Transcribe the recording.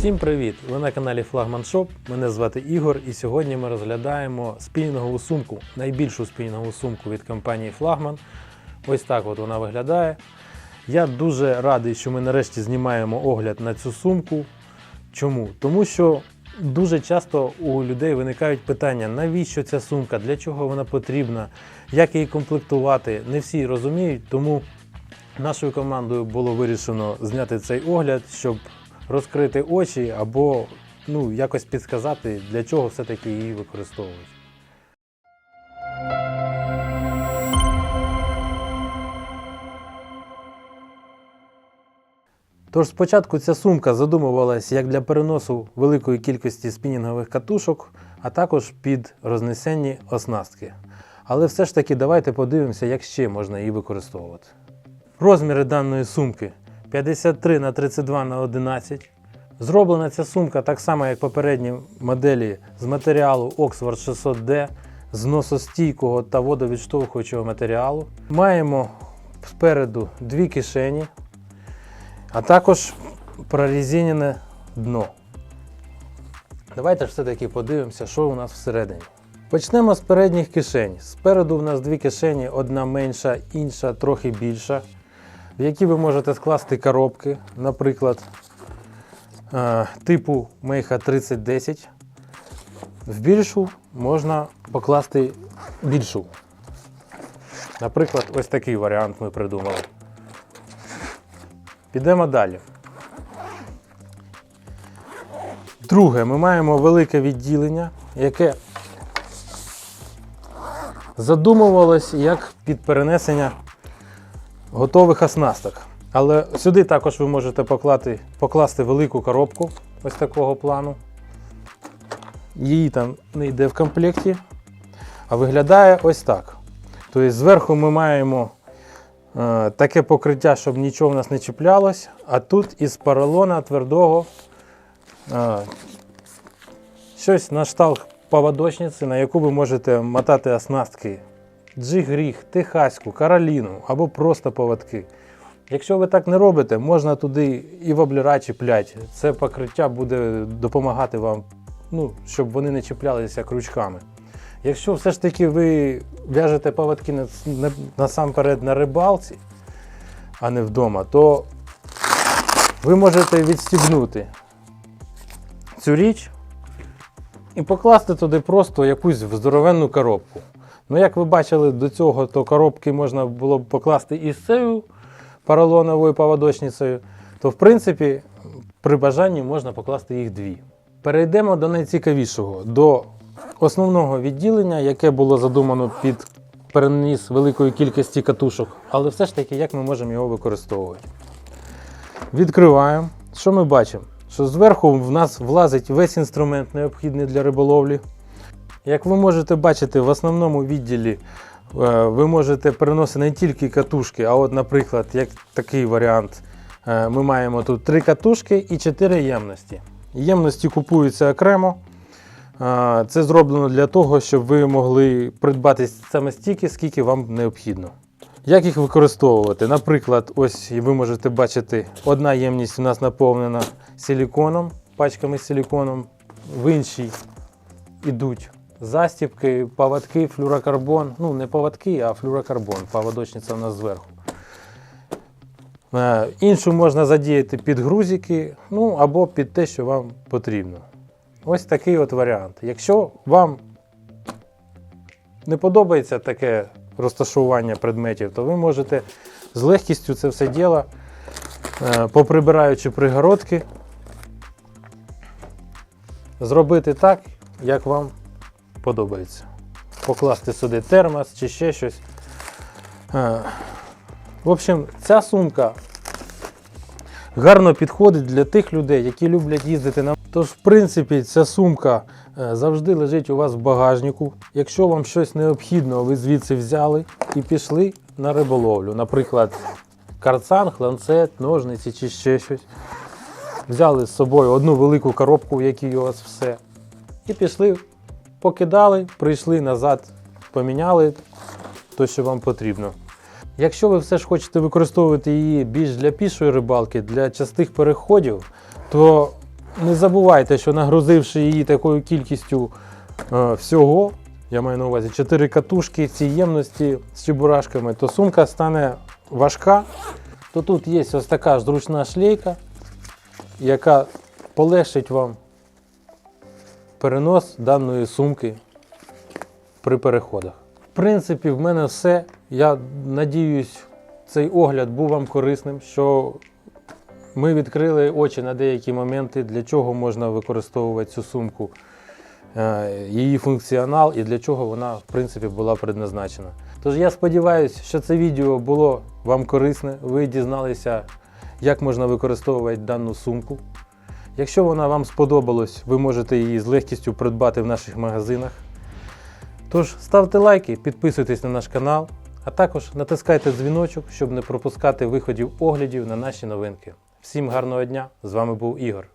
Всім привіт! Ви на каналі Флагман Shop. Мене звати Ігор, і сьогодні ми розглядаємо спінінгову сумку, найбільшу спінінгову сумку від компанії Флагман. Ось так от вона виглядає. Я дуже радий, що ми нарешті знімаємо огляд на цю сумку. Чому? Тому що дуже часто у людей виникають питання, навіщо ця сумка, для чого вона потрібна, як її комплектувати. Не всі розуміють, тому нашою командою було вирішено зняти цей огляд, щоб розкрити очі або ну, якось підказати, для чого все-таки її використовують. Тож спочатку ця сумка задумувалась як для переносу великої кількості спінінгових катушок, а також під рознесенні оснастки. Але все ж таки давайте подивимося, як ще можна її використовувати. Розміри даної сумки 53 на 32 на 11. Зроблена ця сумка так само, як попередні моделі з матеріалу Oxford 600D, з носостійкого та водовідштовхуючого матеріалу. Маємо спереду дві кишені, а також прорезинене дно. Давайте ж все-таки подивимося, що у нас всередині. Почнемо з передніх кишень. Спереду в нас дві кишені, одна менша, інша трохи більша, в які ви можете скласти коробки, наприклад, е, типу Мейха 3010. В більшу можна покласти більшу. Наприклад, ось такий варіант ми придумали. Підемо далі. Друге, ми маємо велике відділення, яке задумувалось як під перенесення готових оснасток. Але сюди також ви можете поклати, покласти велику коробку ось такого плану. Її там не йде в комплекті, а виглядає ось так. Тобто зверху ми маємо е, таке покриття, щоб нічого в нас не чіплялось, а тут із поролона твердого е, щось на шталт поводочниці, на яку ви можете мотати оснастки джигріг, техаську, кароліну або просто поводки. Якщо ви так не робите, можна туди і воблера чіпляти. Це покриття буде допомагати вам, ну, щоб вони не чіплялися крючками. Якщо все ж таки ви в'яжете поводки на- на- насамперед на рибалці, а не вдома, то ви можете відстібнути цю річ і покласти туди просто якусь здоровенну коробку. Ну, як ви бачили до цього, то коробки можна було б покласти із цією поролоновою поводочницею, то в принципі при бажанні можна покласти їх дві. Перейдемо до найцікавішого, до основного відділення, яке було задумано під переніс великої кількості катушок, але все ж таки, як ми можемо його використовувати. Відкриваємо. Що ми бачимо? Що зверху в нас влазить весь інструмент, необхідний для риболовлі. Як ви можете бачити, в основному відділі е, ви можете переносити не тільки катушки, а от, наприклад, як такий варіант, е, ми маємо тут три катушки і чотири ємності. Ємності купуються окремо. Е, Це зроблено для того, щоб ви могли придбати саме стільки, скільки вам необхідно. Як їх використовувати? Наприклад, ось ви можете бачити, одна ємність у нас наповнена силіконом, пачками з силіконом, в іншій йдуть застібки, поводки, флюрокарбон. Ну, не поводки, а флюрокарбон. Поводочниця у нас зверху. Е, Іншу можна задіяти під грузики, ну або під те, що вам потрібно. Ось такий от варіант. Якщо вам не подобається таке розташування предметів, то ви можете з легкістю це все діло, е, поприбираючи пригородки, зробити так, як вам подобається. Покласти сюди термос чи ще щось. Е, В общем, ця сумка гарно підходить для тих людей, які люблять їздити на. Тож, в принципі, ця сумка е, завжди лежить у вас в багажнику. Якщо вам щось необхідно, ви звідси взяли і пішли на риболовлю. Наприклад, карцанг, ланцет, ножниці чи ще щось. Взяли з собою одну велику коробку, в якій у вас все. І пішли, покидали, прийшли назад, поміняли те, що вам потрібно. Якщо ви все ж хочете використовувати її більш для пішої рибалки, для частих переходів, то не забувайте, що нагрузивши її такою кількістю е, всього, я маю на увазі 4 катушки ці ємності з чебурашками, то сумка стане важка. То тут є ось така зручна шлейка, яка полегшить вам перенос даної сумки при переходах. В принципі, в мене все. Я надіюсь, цей огляд був вам корисним, що ми відкрили очі на деякі моменти, для чого можна використовувати цю сумку, е, її функціонал і для чого вона, в принципі, була предназначена. Тож я сподіваюся, що це відео було вам корисне. Ви дізналися, як можна використовувати дану сумку. Якщо вона вам сподобалась, ви можете її з легкістю придбати в наших магазинах. Тож ставте лайки, підписуйтесь на наш канал, а також натискайте дзвіночок, щоб не пропускати виходів оглядів на наші новинки. Всім гарного дня! З вами був Ігор.